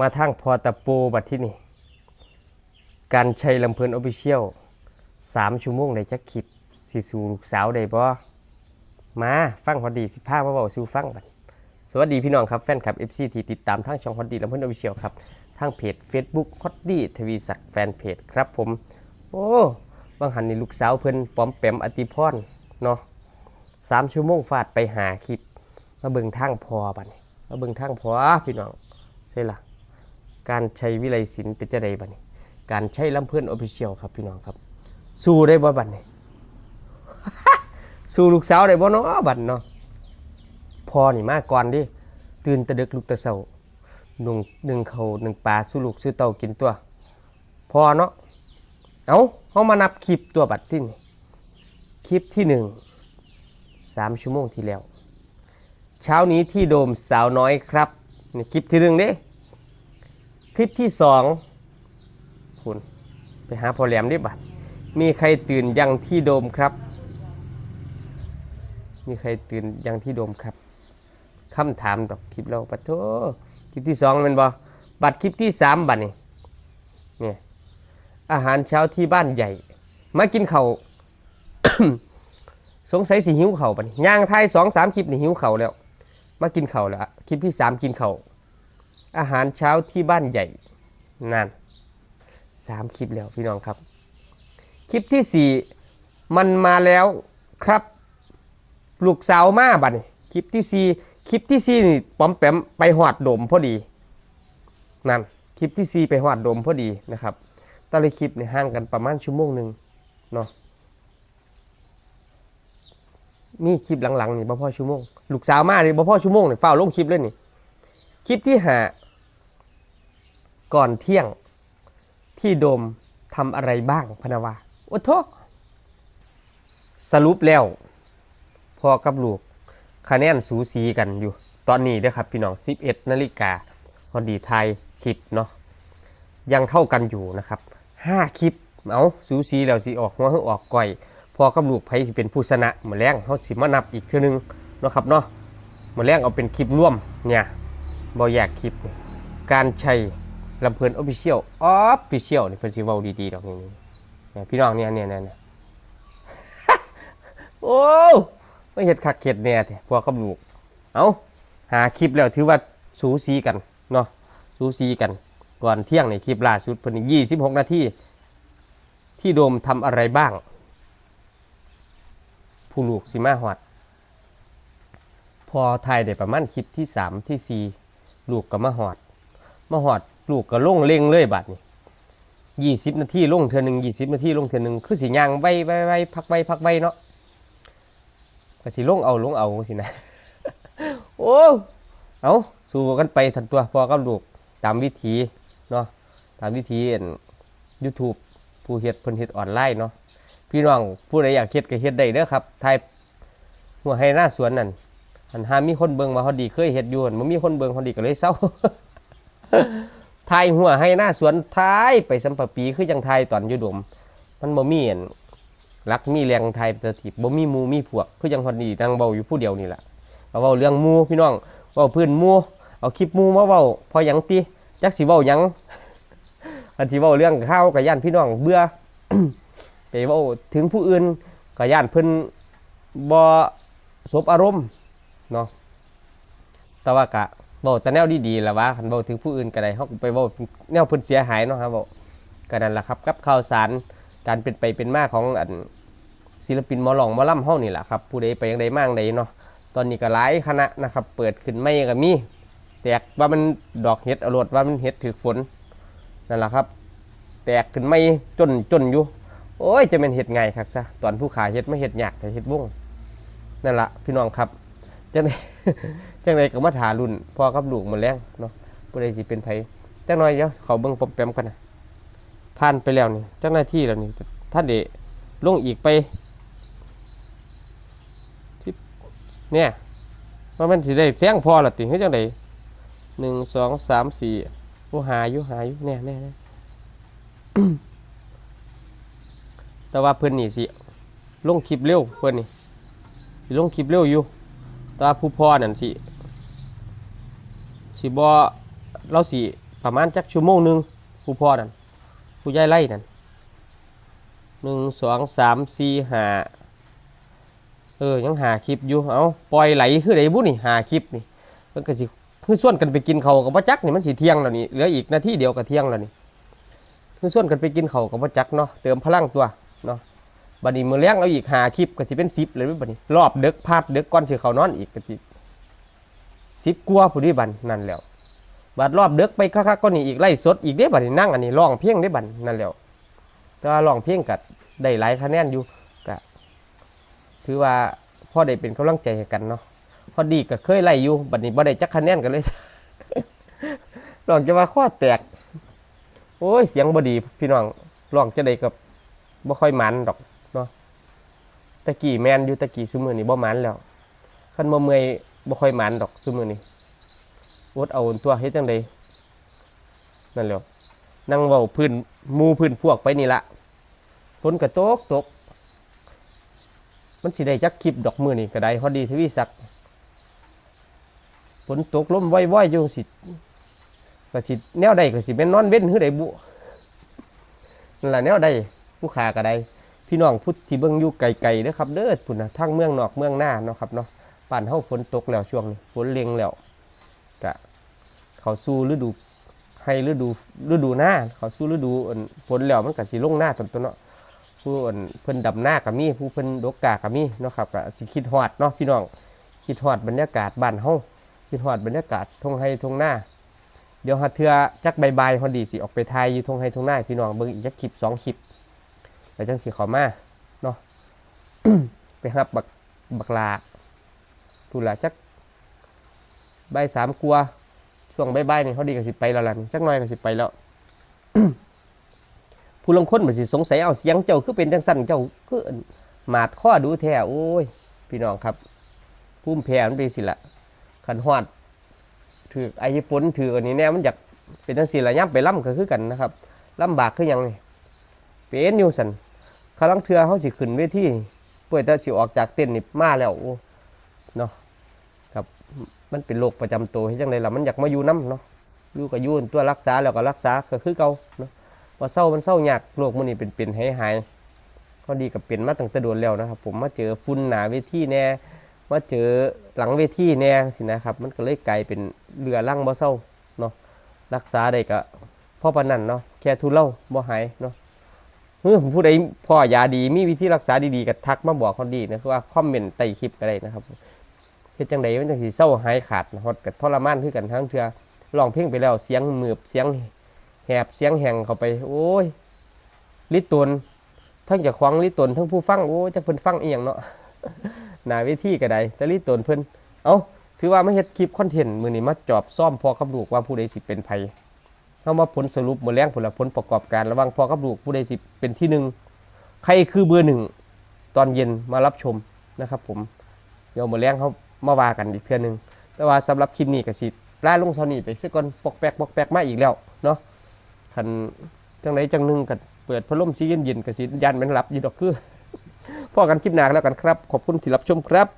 มาทางพอตะโปบัดที่นี่ การใช้ลำเพลินออฟฟิเชียลสามชั่วโมงได้จักคลิปสิสู่ลูกสาวได้บ่มาฟังพอดีสิพามาเว้าสู่ฟังบัดสวัสดีพี่น้องครับแฟนคลับ FC ที่ติดตามทางช่องฮอตดีลำเพลินออฟฟิเชียลครับทางเพจ Facebook ฮอตดีทวีศักดิ์แฟนเพจครับผม โอ้บางหันนี่ลูกสาวเพิ่นปอมแปมอติพรเนาะสามชั่วโมงฟาดไปหาคลิปมาเบิ่งทางพอบัดนี้มาเบิ่งทางพอพี่น้องใช่ล่ะ การใช้วิไลศิลป์เป็นจะไดบัดนี้ การใช้ลำเพื่อนออฟฟิเชียลครับพี่น้องครับ สู้ได้บ่บัดนี้สู้ลูกสาวได้บ่เนาะบัดเนาะพอนี่มาก่อนดิตื่นตะดึกลุกตะเช้าหนึ่งหนึ่งเขาหนึ่งปลาสู้ลูกสู้เต่ากินตัว พอเนาะเอาเฮามานับคลิปตัวบัดที่นี่คลิปที่หนึ่งสามชั่วโมงที่แล้ว เช้านี้ที่โดมสาวน้อยครับ นี่คลิปที่หนึ่งเด้ คลิปที่สองคุณไปหาพอแหลมดิบัดมีใครตื่นยังที่โดมครับ มีใครตื่นยังที่โดมครับคำถามตอบคลิปเราปะโถคลิปที่สองเป็นบอบัดคลิปที่สามบัดนี่เนี่ยอาหารเช้าที่บ้านใหญ่ มากินเขา่าสงสัยสิหิวเข่าบัดนี้ย่างไทายสองสามคลิปนี่หิวเข่าแล้ว มากินเข่าแล้วคลิปที่สามกินเข่า อาหารเช้าที่บ้านใหญ่นั่นสามคลิปแล้วพี่น้องครับ คลิปที่สี่มันมาแล้วครับลูกสาวมาบัดนี้คลิปที่สี่คลิปที่สี่นี่ปอมแปมไปหอดโดมพอดีนั่นคลิปที่สี่ไปหอดโดมพอดีนะครับตอนเลยคลิปเนี่ยห่างกันประมาณชั่วโมงหนึ่งเนาะมีคลิปหลังๆนี่บ่พ่อชั่วโมงลูกสาวมานี่บ่พ่อชั่วโมงเนี่ยเฝ้าลงคลิปเลยนี่ คลิปที่หาก่อนเที่ยงที่โดมทำอะไรบ้างพนาวาโอ้โทสรุปแล้วพ่อกับลูกคะแนนสูสีกันอยู่ ตอนนี้เด้อครับพี่น้อง 11นาฬิกาพอดีไทยคลิปเนาะยังเท่ากันอยู่นะครับ 5 คลิป เอาสูสีแล้วสิออกหัวหอออกก่อยพอกับลูกไผสิเป็นผู้ชนะมาแรงเขาสิมานับอีกเทื่อนึงเนาะครับเนาะมาแรงเอาเป็นคลิปร่วมเนี่ย บอแยกคลิปนี่การใช้ลำเพลินออฟฟิเชียลออฟฟิเชียลนี่เพิ่นสิเว้าดีๆดอกนี่นี่พี่น้องเนี่ยเนี่ยเนี่ยโอ้ไม่เห็ดคักเห็ดแน่แท้พวกกับลูกเอาหาคลิปแล้วถือว่าสูสีกันเนาะสูสีกัน ก่อนเที่ยงในคลิปล่าสุดเพิ่นยี่สิบหกนาทีที่โดมทำอะไรบ้าง ผู้ลูกสิมาหอด พอถ่ายได้ประมาณคลิปที่สามที่สี่ ลูกก็มาหอด มาหอดลูกก็ลงเล่งเลยบัดนี้ยี่สิบนาทีลงเทือหนึ่งยี่สิบนาทีลงเทือหนึ่งคือสิย่างไว้ไว้ไว้พักไว้พักไว้เนาะก็สิลงเอาลงเอาสินะโอ้เอาสู้กันไปทันตัวพอกับลูกตามวิธีเนาะตามวิธียูทูบผู้เฮ็ดเพิ่นเฮ็ดออนไลน์เนาะพี่น้องผู้ใดอยากเฮ็ดก็เฮ็ดได้เด้อครับถ่ายหัวให้หน้าสวนนั่น อันหามีคนเบิงมาเขาดีเคยเฮ็ดอยู่อันมีคนเบิงเขาดีก็เลยเศร้าทายหัวให้หน้าสวนทายไปสัมปะปีคือจังทายตอนอยู่ดม มันบ่มีอันรักมีแรงทายสถิบบ่มีมูมีพวกคือจังฮอดีนั่งเว้าอยู่ผู้เดียวนี่แหละเอาเว้าเรื่องมูพี่น้องเว้าพื้นมูเอาคลิปมูมาเว้าพอยังติจักสิเว้ายังอันที่เว้าเรื่องข้าวก็ย่านพี่น้องเบื่อไปเว้าถึงผู้อื่นก็ย่านเพิ่นบ่สบอารมณ์ เนาะแต่ว่ากะบอกแต่แนวดีๆและว่าคันบอกถึงผู้อื่นก็ได้เขาก็ไปบอกแนวเพิ่นเสียหายเนาะครับบอกก็นั่นแหละครับกับข่าวสารการเป็นไปเป็นมาของอันศิลปินมอหลองมอล่ำเฮานี่แหละครับผู้ใดไปยังใดมั่งใดเนาะตอนนี้ก็หลายคณะนะครับ เปิดขึ้นไม่ก็มีแตกว่ามันดอกเห็ดอรวดว่ามันเห็ดถือฝนนั่นแหละครับ แตกขึ้นไม่จนจนอยู่โอ้ยจะเป็นเห็ดไงครับซะตอนผู้ขายเห็ดไม่เห็ดหยากแต่เห็ดวงนั่นแหละพี่น้องครับ จังไดจังไดก็มาถารุ่นพ่อกับลูกมาแล้งเนาะผู้ใดสิเป็นไผจังน้อยเดี๋ยวเขาเบิ่งปอมแปมกันนะผ่านไปแล้วนี่จังหน้าที่แล้วนี่ท่านเดลงอีกไปที่เนี่ยว่ามันสิได้แซงพอละติเฮ้ยจังไดหนึ่งสองสามสี่โอ้หาอยู่หาอยู่เนี่ยเนี่ยเนี่ยแต่ว่าเพิ่อนนี่สิลงคลิปเร็วเพิ่อนนี่ลงคลิปเร็วอยู่ แตว่าผู้พ่อนั่นสิสิบ่เราสิประมาณจักชั่วโมงหนึ่งผู้พ่อนั่นผู้ยายไล่นั่นหนึ่งสองสามสี่ห้าเออยังหาคลิปอยู่เอาปล่อยไหลคือไดบุนี่หาคลิปนี่มันก็สิคือส่วนกันไปกินเขากับบ่จักนี่มันสิเที่ยงแล้วนี่เหลืออีกนาทีเดียวก็เที่ยงแล้วนี่คือส่วนกันไปกินเขากับบ่จักเนาะเติมพลังตัวเนาะ บัดนี้มือแลงเอาอีกหาคลิปก็สิเป็น10เลยว้ยบัดนี้ รอบเดึกพาดดึกก่อนสิเขานอนอีกก็สิ10กว่าผู้ดีบัดนั่นแล้วบัดรอบเด็กไปคักๆก็นี่อีกไล่สดอีกเด้บัดนี้นั่งอันนี้ร้องเพลงได้บัดนั่นแล้วแต่ว่าร้องเพลงกัได้หลายคะแนนอยู่ก็ถือว่าพ่อได้เป็นกำลังใจให้กันเนาะพอดีก็เคยไล่อยู่บัดนี้บ่ได้จักคะแนนกันเลยร้องจะว่าข้อแตก โอ้ย เสียงบดีพี่น้องร้องจะได้กับบ่ค่อยมันดอก ตะกี้แมนอยู่ตะกี้ซุมือนี้บ่มันแล้วคันบ่เมื่อยบ่ค่อยมันดอกซุมือนี้อดเอาตัวเฮ็ดจังไดนั่นแหล้วนั่งเว้าพื้นหมู่พื้นพวกไปนี่ละฝนก็ตกตก มันสิได้จักคลิปดอกมือนี่ก็ได้พอดีทวีศักดิ์ฝนตกลมว่อยๆอยู่สิก็สิแนวใดก็สิเป็นนอนเว้นคือใดบุนั่นล่ะแนวใดผู้ขาก็ได้ พี่น้องพุทธที่เบิ่งอยู่ไกลๆเด้อครับเด้อพุ่นนะทางเมืองนอกเมืองหน้าเนาะครับเนาะบ้านเฮาฝนตกแล้วช่วงนี้ฝนเล็งแล้วก็เขาสู้ฤดูให้ฤดูฤดูหน้าเขาสู้ฤดูฝนแล้วมันก็สิลงหน้าตนตัวเนาะผู้อั่นเพิ่นดำหน้าก็มีผู้เพิ่นดกกาก็มีเนาะครับก็สิคิดฮอดเนาะพี่น้องคิดฮอดบรรยากาศบ้านเฮาคิดฮอดบรรยากาศทงไห้ทงหน้า เดี๋ยวหาเทือจักบายๆพอดีสิออกไปถ่ายอยู่ทงไห้ทงหน้าพี่น้องเบิ่งอีกจักคลิปสองคลิป แล้วจังสิเขามาเนาะไปรับบักบักลาตุลาจักใบสามกลัวช่วงใบายๆนี่เขาดีกับสิไปแล้วล่ะจักหน่อยก็สิไปแล้วผู้ลงคนมันสิสงสัยเอาเสียงเจ้าคือเป็นจังสั้นเจ้าคือหมาดข้อดูแท้โอ้ย พี่น้องครับพุ่มแผ่มันเป็นสิละขันหอดถือไอ้ฝนถืออันนี้แน่มันอยากเป็นจังสิละย่ำไปล่ำก็คือกันนะครับลำบากคือหยังนี่ เป็นนิวสันคาลังเทือเขาสิขึ้นเวทีเปิดแต่สิออกจากเต้นท์นี่มาแล้วเนาะกับมันเป็นโรคประจำตัวให้จังไดล่ะมันอยากมาอยู่น้ำเนาะอยู่กับยู่ตัวรักษาแล้วก็รักษาก็คือเก่าเนาะว่าเศร้ามันเศร้ายากโรคมันนี่เป็นเป็นให้หายก็ดีกับเป็นมาตั้งแต่โดนแล้วนะครับ ผมมาเจอฝุ่นหนาเวทีแน่มาเจอหลังเวทีแน่สินะครับ มันก็เลยกลายเป็นเรือล่างบ่เศร้าเนาะรักษาได้ก็พ่อปนนันเนาะแค่ทุเลาบ่หายเนาะ เฮ้ยผู้ใดพ่อยาดีมีวิธีรักษาดีๆก็ทักมาบอกเขาดีนะคือว่าคอมเมนต์ใต้คลิปก็ได้นะครับเฮ็ดจังไดมันจังสิเศร้าหายขาดฮอดกับทรมานคือกันทั้งเทือร้องเพลงไปแล้วเสียงมือบเสียงแหบเสียงแหงเข้าไป โอ้ยลิตนทั้งเจะควังลิตนทั้งผู้ฟังโอ้จักเพิ่นฟังเอียงเนาะหน้าเวทีก็ได้แต่ลิตนเพิ่นเอ้าถือว่ามาเฮ็ดคลิปคอนเทนต์มื้อนี้มาจอบซ่อมพอกับลูกว่าผู้ใดสิเป็นไผ เฮามาผลสรุปหมื้อแรงผลผลประกอบการระว่างพอกับลูกผู้ใดสิเป็นที่หนึ่งใครคือเบอร์หนึ่งตอนเย็นมารับชมนะครับ ผมเดี๋ยวมื้อแรงเขามาว่ากันอีกเทื่อหนึงแต่ว่าสำหรับคลิปนี้ก็สิล่าลงเท่านี้ไปซะก่อนปอกแปกปอกแปกมาอีกแล้วเนาะคันจังไดจังหนึ่งก็เปิดพัดลมสิเย็นๆก็สิยันมันหลับอยู่ดอกคือพอกันคลิปหนาก็แล้วกันครับ ขอบคุณที่รับชมครับ